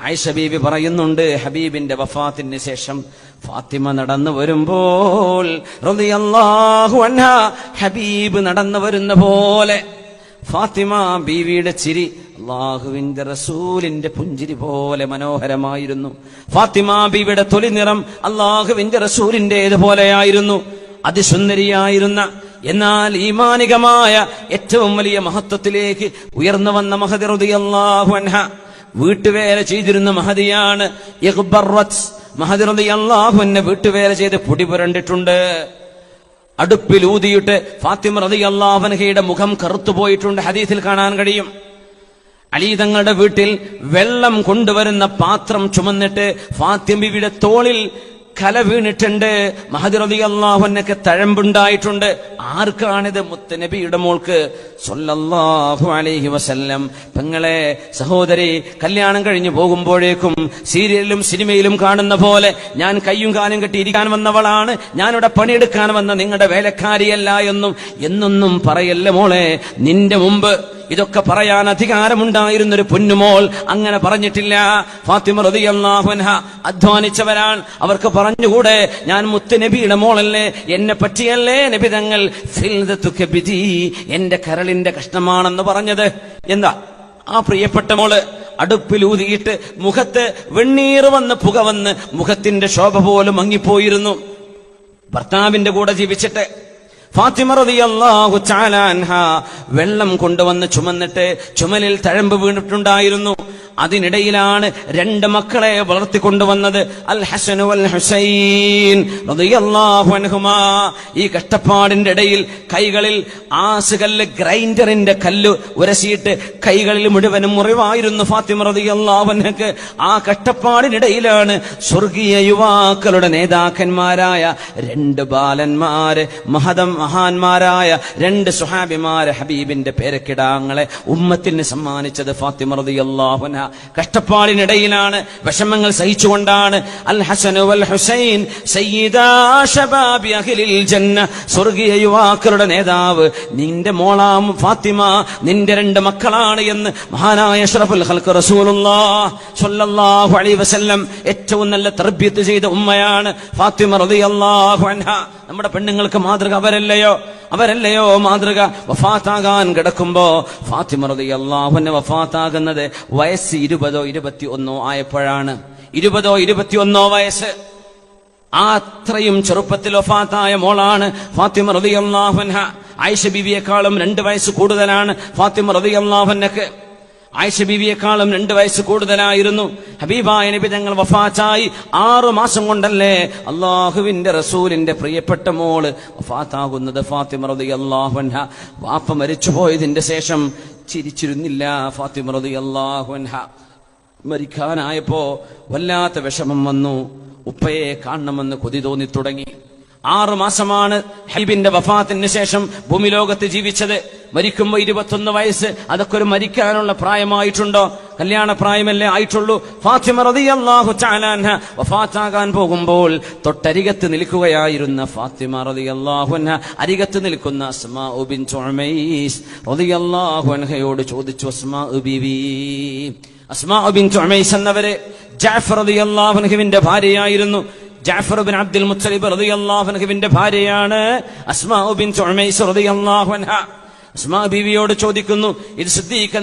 ആയിഷ ബീബി പറയുന്നുണ്ട് ഹബീബിന്റെ വഫാത്തിന് ശേഷം ഫാത്തിമ നടന്നു വരുമ്പോൾ ഹബീബ് നടന്നു വരുന്ന പോലെ. ഫാത്തിമ ബീവിയുടെ ചിരി അള്ളാഹുവിന്റെ റസൂലിന്റെ പുഞ്ചിരി പോലെ മനോഹരമായിരുന്നു. ഫാത്തിമ ബീവിയുടെ തൊലി നിറം അള്ളാഹുവിന്റെ റസൂലിന്റേത് പോലെയായിരുന്നു. അതിസുന്ദരിയായിരുന്ന എന്നാൽ ഈമാനികമായ ഏറ്റവും വലിയ മഹത്വത്തിലേക്ക് ഉയർന്നു വന്ന മഹദി അള്ളാഹു അൻഹ. വീട്ടുവേല ചെയ്തിരുന്ന മഹതിയാണ് മഹദി അള്ളാഹു എന്നെ വീട്ടുവേല ചെയ്ത് പൊടി പുരണ്ടിട്ടുണ്ട്. അടുപ്പിൽ ഊതിയിട്ട് ഫാത്തിമ റതി അള്ളാഹുനഹയുടെ മുഖം കറുത്തുപോയിട്ടുണ്ട് ഹദീസിൽ കാണാൻ കഴിയും. അലി തങ്ങളുടെ വീട്ടിൽ വെള്ളം കൊണ്ടുവരുന്ന പാത്രം ചുമന്നിട്ട് ഫാത്തിമ ബിവിയുടെ തോളിൽ കല വീണിട്ടുണ്ട്. മഹദിറബി അള്ളാഹുനൊക്കെ തഴമ്പുണ്ടായിട്ടുണ്ട്. ആർക്കാണിത് മുത്തനബിയുടെ മോൾക്ക്? സൊല്ലാഹു അലൈഹി വസല്ലം. പെങ്ങളെ സഹോദരി കല്യാണം കഴിഞ്ഞു പോകുമ്പോഴേക്കും സീരിയലിലും സിനിമയിലും കാണുന്ന പോലെ ഞാൻ കയ്യും കാലും കെട്ടി ഇരിക്കാൻ വന്നവളാണ്. ഞാനിവിടെ പണിയെടുക്കാൻ വന്ന നിങ്ങളുടെ വേലക്കാരിയല്ല എന്നും എന്നൊന്നും പറയല്ല മോളെ? നിന്റെ മുമ്പ് ഇതൊക്കെ പറയാൻ അധികാരമുണ്ടായിരുന്നൊരു പൊന്നുമോൾ അങ്ങനെ പറഞ്ഞിട്ടില്ല. ഫാത്തിമ അധ്വാനിച്ചവരാണ്. അവർക്ക് പറഞ്ഞുകൂടെ ഞാൻ മുത്ത് നബിയുടെ മോളല്ലേ എന്നെ പറ്റിയല്ലേ നബിതങ്ങൾ എന്റെ കരളിന്റെ കഷ്ണമാണെന്ന് പറഞ്ഞത്. എന്താ? ആ പ്രിയപ്പെട്ട മോൾ അടുപ്പിലൂതിയിട്ട് മുഖത്ത് വെണ്ണീർ വന്ന് പുക വന്ന് മുഖത്തിന്റെ ശോഭ പോലും മങ്ങിപ്പോയിരുന്നു. ഭർത്താവിന്റെ കൂടെ ജീവിച്ചിട്ട് ഫാത്തിമ റളിയല്ലാഹു തആല അൻഹ വെള്ളം കൊണ്ടുവന്ന് ചുമന്നിട്ട് ചുമലിൽ തഴമ്പ് വീണിട്ടുണ്ടായിരുന്നു. അതിനിടയിലാണ് രണ്ട് മക്കളെ വളർത്തിക്കൊണ്ടുവന്നത്. അൽ ഹസനു അൽ ഹുസൈൻ ഈ കഷ്ടപ്പാടിന്റെ ഇടയിൽ കൈകളിൽ ആസുകല്ല് ഗ്രൈൻഡറിന്റെ കല്ല് ഉരസിയിട്ട് കൈകളിൽ മുഴുവനും മുറിവായിരുന്നു ഫാത്തിമ റളിയല്ലാഹു അൻഹക്ക്. ആ കഷ്ടപ്പാടിനിടയിലാണ് സ്വർഗീയ യുവാക്കളുടെ നേതാക്കന്മാരായ രണ്ട് ബാലന്മാര് മഹതം മഹാന്മാരായ രണ്ട് സുഹാബിമാര് ഹബീബിന്റെ പേരക്കിടാങ്ങളെ ഉമ്മത്തിന് സമ്മാനിച്ചത് ഫാത്തിമ അൻഹ. കഷ്ടപ്പാടിനിടയിലാണ് വിഷമങ്ങൾ സഹിച്ചുകൊണ്ടാണ് അൽ ഹസൻ വൽ ഹുസൈൻ സയ്യിദാ ശബാബി അഹ്ലിൽ ജന്ന സ്വർഗീയ യുവാക്കളുടെ നേതാവ്. നിന്റെ മോളാം ഫാത്തിമ നിന്റെ രണ്ട് മക്കളാണ് എന്ന് മഹാനായ അഷ്റഫുൽ ഹൽക്ക് അലൈഹി വസല്ലം ഏറ്റവും നല്ല തർബിയത്ത് ചെയ്ത ഉമ്മയാണ് ഫാത്തിമ റളിയല്ലാഹു അൻഹ. നമ്മുടെ പെണ്ണുങ്ങൾക്ക് മാതൃക അവരല്ലയോ? അവരല്ലയോ മാതൃക? വഫാത്താകാൻ കിടക്കുമ്പോ ഫാത്തിമ റളിയല്ലാഹു അൻഹ വഫാത്താകുന്നത് വയസ്സ് ഇരുപതോ ഇരുപത്തി ഒന്നോ ആയപ്പോഴാണ്. ഇരുപതോ ഇരുപത്തിയൊന്നോ വയസ്സ്. ആ അത്രയും ചെറുപ്പത്തിൽ ഒഫാത്തായ മോളാണ് ഫാത്തിമ റളിയല്ലാഹു അൻഹ. ആയിഷ ബിവിയെക്കാളും രണ്ട് വയസ്സ് കൂടുതലാണ് ഫാത്തിമ റളിയല്ലാഹു അൻഹക്ക്. ആയിഷ ബീവിയെക്കാളും രണ്ട് വയസ്സ് കൂടുതലായിരുന്നു. ഹബീബായ നബി തങ്ങൾ വഫാച്ചായി ആറു മാസം കൊണ്ടല്ലേ അള്ളാഹുവിന്റെ റസൂലിന്റെ പ്രിയപ്പെട്ട മോൾ വഫാത്താകുന്നത് ഫാത്തിമ റളിയല്ലാഹു വാപ്പ മരിച്ചു മരിച്ചുപോയതിന്റെ ശേഷം ചിരിച്ചിരുന്നില്ല ഫാത്തിമ അൻഹ. മരിക്കാനായപ്പോ വല്ലാത്ത വിഷമം വന്നു. ഉപ്പയെ കാണണമെന്ന് കൊതി തോന്നി തുടങ്ങി ആറു മാസമാണ് ഹൈബിന്റെ വഫാത്തിന് ശേഷം ഭൂമിലോകത്ത് ജീവിച്ചത്. മരിക്കുമ്പോ ഇരുപത്തൊന്ന് വയസ്സ്. അതൊക്കെ ഒരു മരിക്കാനുള്ള പ്രായമായിട്ടുണ്ടോ? കല്യാണ പ്രായമല്ലേ ആയിട്ടുള്ളൂ. ഫാത്തിമ റളിയല്ലാഹു തആല അൻഹ വഫാത്താകാൻ പോകുമ്പോൾ തൊട്ടരികത്ത് നിൽക്കുകയായിരുന്ന ഫാത്തിമ റളിയല്ലാഹു അൻഹ അരികത്ത് നിൽക്കുന്ന അസ്മാ ചോദിച്ചു അസ്മാ അസ്മാബിൻ അസ്മാ ബിൻതു ഉമൈസ് എന്നവരെ ജാഫർ റളിയല്ലാഹു അൻഹുവിന്റെ ഭാര്യയായിരുന്നു. ജാഫർ ബിൻ അബ്ദുൽ മുത്തലിബ് റളിയല്ലാഹു അൻഹുവിന്റെ ഭാര്യയാണ് അസ്മാബിൻ ഉമൈസ് റളിയല്ലാഹു അൻഹ. അസ്മാ ബീവിയോട് ചോദിക്കുന്നു ഇത് സിദ്ദീഖ്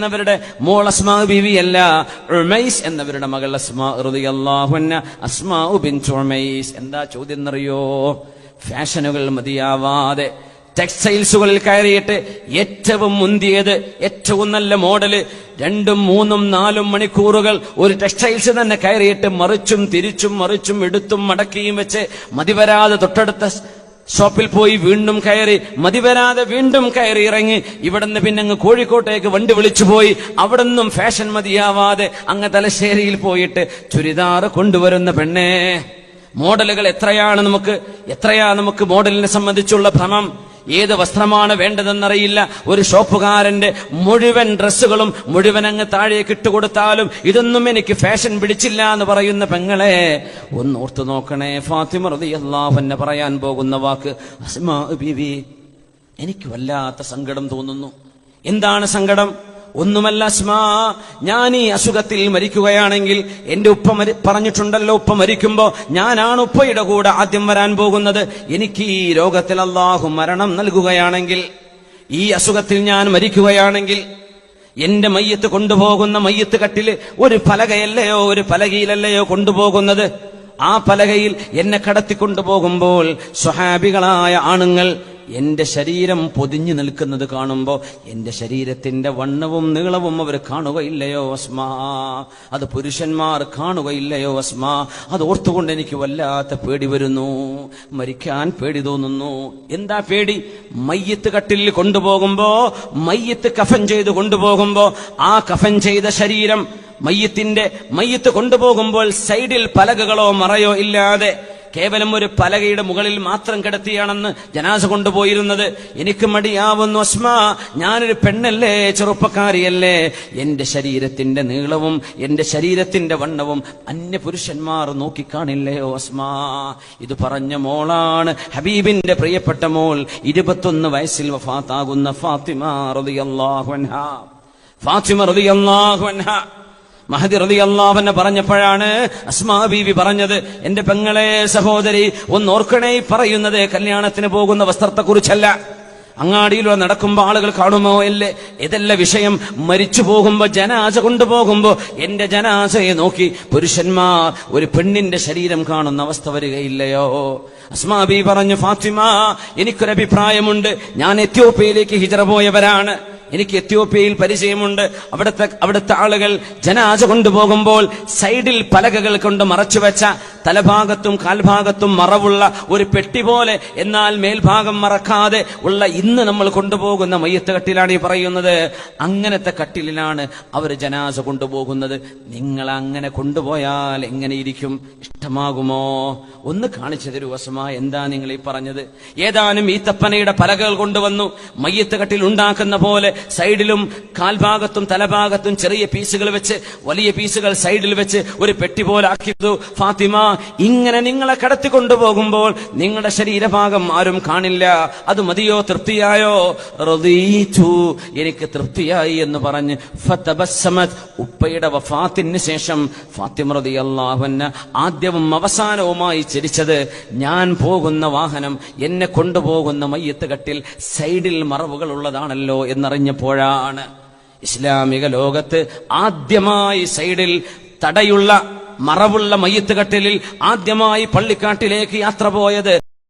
മോൾ അസ്മാ ബീവി അല്ല ഉമൈസ് എന്നവരുടെ മകൾ അസ്മാ റളിയല്ലാഹു അൻഹ. അസ്മാ ബിൻതു ഉമൈസ് എന്താ ചോദ്യം എന്നറിയോ? ഫാഷനുകൾ മതിയാവാതെ ടെക്സ്റ്റൈൽസുകളിൽ കയറിയിട്ട് ഏറ്റവും മുന്തിയത് ഏറ്റവും നല്ല മോഡൽ രണ്ടും മൂന്നും നാലും മണിക്കൂറുകൾ ഒരു ടെക്സ്റ്റൈൽസ് തന്നെ കയറിയിട്ട് മറിച്ചും തിരിച്ചും മറിച്ചും എടുത്തും മടക്കിയും വെച്ച് മതിവരാതെ തൊട്ടടുത്ത ഷോപ്പിൽ പോയി വീണ്ടും കയറി മതിവരാതെ വീണ്ടും കയറി ഇറങ്ങി ഇവിടുന്ന് പിന്നെ അങ്ങ് കോഴിക്കോട്ടേക്ക് വണ്ടി വിളിച്ചു പോയി അവിടെ നിന്നും ഫാഷൻ മതിയാവാതെ അങ്ങ് തലശ്ശേരിയിൽ പോയിട്ട് ചുരിദാറ് കൊണ്ടുവരുന്ന പെണ്ണേ. മോഡലുകൾ എത്രയാണ് നമുക്ക് എത്രയാ നമുക്ക് മോഡലിനെ സംബന്ധിച്ചുള്ള ഭ്രമം? ഏത് വസ്ത്രമാണ് വേണ്ടതെന്നറിയില്ല. ഒരു ഷോപ്പുകാരന്റെ മുഴുവൻ ഡ്രസ്സുകളും മുഴുവൻ അങ്ങ് താഴേക്ക് ഇട്ടുകൊടുത്താലും ഇതൊന്നും എനിക്ക് ഫാഷൻ പിടിച്ചില്ല എന്ന് പറയുന്ന പെങ്ങളെ ഒന്ന് ഓർത്തു നോക്കണേ. ഫാത്തിമ അൻഹ പറയാൻ പോകുന്ന വാക്ക് അസ്മാ ബിവി എനിക്ക് വല്ലാത്ത സങ്കടം തോന്നുന്നു. എന്താണ് സങ്കടം? ഒന്നുമല്ല അസ്മാ ഞാൻ ഈ അസുഖത്തിൽ മരിക്കുകയാണെങ്കിൽ എന്റെ ഉപ്പ പറഞ്ഞിട്ടുണ്ടല്ലോ ഉപ്പ മരിക്കുമ്പോ ഞാനാണ് ഉപ്പയുടെ കൂടെ ആദ്യം വരാൻ പോകുന്നത്. എനിക്ക് ഈ രോഗത്തിൽ അള്ളാഹു മരണം നൽകുകയാണെങ്കിൽ ഈ അസുഖത്തിൽ ഞാൻ മരിക്കുകയാണെങ്കിൽ എന്റെ മയ്യത്ത് കൊണ്ടുപോകുന്ന മയ്യത്ത് കട്ടിൽ ഒരു പലകയല്ലയോ ഒരു പലകയിലല്ലയോ കൊണ്ടുപോകുന്നത്? ആ പലകയിൽ എന്നെ കടത്തിക്കൊണ്ടുപോകുമ്പോൾ സ്വഹാബികളായ ആണുങ്ങൾ എന്റെ ശരീരം പൊതിഞ്ഞു നിൽക്കുന്നത് കാണുമ്പോ എന്റെ ശരീരത്തിന്റെ വണ്ണവും നീളവും അവർ കാണുകയില്ലയോ അസ്മാ. അത് പുരുഷന്മാർ കാണുകയില്ലയോ അസ്മാ. അത് ഓർത്തുകൊണ്ട് എനിക്ക് വല്ലാത്ത പേടി വരുന്നു. മരിക്കാൻ പേടി തോന്നുന്നു. എന്താ പേടി? മയ്യത്ത് കട്ടിൽ കൊണ്ടുപോകുമ്പോ മയ്യത്ത് കഫൻ ചെയ്ത് കൊണ്ടുപോകുമ്പോ ആ കഫൻ ചെയ്ത ശരീരം മയ്യത്തിന്റെ മയ്യത്ത് കൊണ്ടുപോകുമ്പോൾ സൈഡിൽ പലകകളോ മറയോ ഇല്ലാതെ കേവലം ഒരു പലകയുടെ മുകളിൽ മാത്രം കിടത്തിയാണെന്ന് ജനാസ കൊണ്ടുപോയിരുന്നത്. എനിക്ക് മടിയാവുന്നു അസ്മ ഞാനൊരു പെണ്ണല്ലേ ചെറുപ്പക്കാരിയല്ലേ. എന്റെ ശരീരത്തിന്റെ നീളവും എന്റെ ശരീരത്തിന്റെ വണ്ണവും അന്യ പുരുഷന്മാർ നോക്കിക്കാണില്ലയോ അസ്മാ. ഇത് പറഞ്ഞ മോളാണ് ഹബീബിന്റെ പ്രിയപ്പെട്ട മോൾ. ഇരുപത്തൊന്ന് വയസ്സിൽ വഫാത്താകുന്ന ഫാത്തിമ റളിയല്ലാഹു അൻഹ. ഫാത്തിമ റളിയല്ലാഹു അൻഹ. മഹദി റതി അള്ളാഹന്നെ പറഞ്ഞപ്പോഴാണ് അസ്മാ ബീവി പറഞ്ഞത്. എന്റെ പെങ്ങളെ സഹോദരി ഒന്ന് ഓർക്കണേ ഈ പറയുന്നത് കല്യാണത്തിന് പോകുന്ന വസ്ത്രത്തെക്കുറിച്ചല്ല. അങ്ങാടിയിലൂടെ അങ്ങാടിയിലോ നടക്കുമ്പോ ആളുകൾ കാണുമോ അല്ലേ ഇതല്ല വിഷയം? മരിച്ചു പോകുമ്പോ ജനാസ കൊണ്ടുപോകുമ്പോ എന്റെ ജനാസയെ നോക്കി പുരുഷന്മാർ ഒരു പെണ്ണിന്റെ ശരീരം കാണുന്ന അവസ്ഥ വരികയില്ലയോ? അസ്മാബി പറഞ്ഞു ഫാത്തിമ എനിക്കൊരഭിപ്രായമുണ്ട്. ഞാൻ എത്യോപ്യയിലേക്ക് ഹിജറ പോയവരാണ്. എനിക്ക് എത്യോപ്യയിൽ പരിചയമുണ്ട്. അവിടുത്തെ അവിടുത്തെ ആളുകൾ ജനാജ കൊണ്ടുപോകുമ്പോൾ സൈഡിൽ പലകകൾ കൊണ്ട് മറച്ചുവെച്ച തലഭാഗത്തും കാൽഭാഗത്തും മറവുള്ള ഒരു പെട്ടി പോലെ എന്നാൽ മേൽഭാഗം മറക്കാതെ ഉള്ള ഇന്ന് നമ്മൾ കൊണ്ടുപോകുന്ന മയ്യത്ത് കട്ടിലാണ് ഈ പറയുന്നത്. അങ്ങനത്തെ കട്ടിലിലാണ് അവർ ജനാസ കൊണ്ടുപോകുന്നത്. നിങ്ങൾ അങ്ങനെ കൊണ്ടുപോയാൽ എങ്ങനെ ഇരിക്കും ഇഷ്ടമാകുമോ? ഒന്ന് കാണിച്ചു തരൂ വസമ എന്താ നിങ്ങൾ ഈ പറഞ്ഞത്? ഏതാനും ഈ തപ്പനയുടെ പലകകൾ കൊണ്ടുവന്നു മയ്യത്ത് കട്ടിൽ ഉണ്ടാക്കുന്ന പോലെ സൈഡിലും കാൽഭാഗത്തും തലഭാഗത്തും ചെറിയ പീസുകൾ വെച്ച് വലിയ പീസുകൾ സൈഡിൽ വെച്ച് ഒരു പെട്ടി പോലെ ആക്കിയതു. ഫാത്തിമ ഇങ്ങനെ നിങ്ങളെ കടത്തി കൊണ്ടുപോകുമ്പോൾ നിങ്ങളുടെ ശരീരഭാഗം ആരും കാണില്ല. അത് മതിയോ? തൃപ്തിയായോ? റദീതു എനിക്ക് തൃപ്തിയായി എന്ന് പറഞ്ഞ് ഉപ്പയുടെ വഫാത്തിന് ശേഷം ഫാത്തിമ റതി അള്ളാഹുന്ന ആദ്യവും അവസാനവുമായി ചിരിച്ചത് ഞാൻ പോകുന്ന വാഹനം എന്നെ കൊണ്ടുപോകുന്ന മയ്യത്ത് കട്ടിൽ സൈഡിൽ മറവുകൾ ഉള്ളതാണല്ലോ എന്നറിഞ്ഞപ്പോഴാണ് ഇസ്ലാമിക ലോകത്ത് ആദ്യമായി സൈഡിൽ തടയുള്ള മറവുള്ള മയ്യത്ത് കട്ടിലിൽ ആദ്യമായി പള്ളിക്കാട്ടിലേക്ക് യാത്ര പോയത്.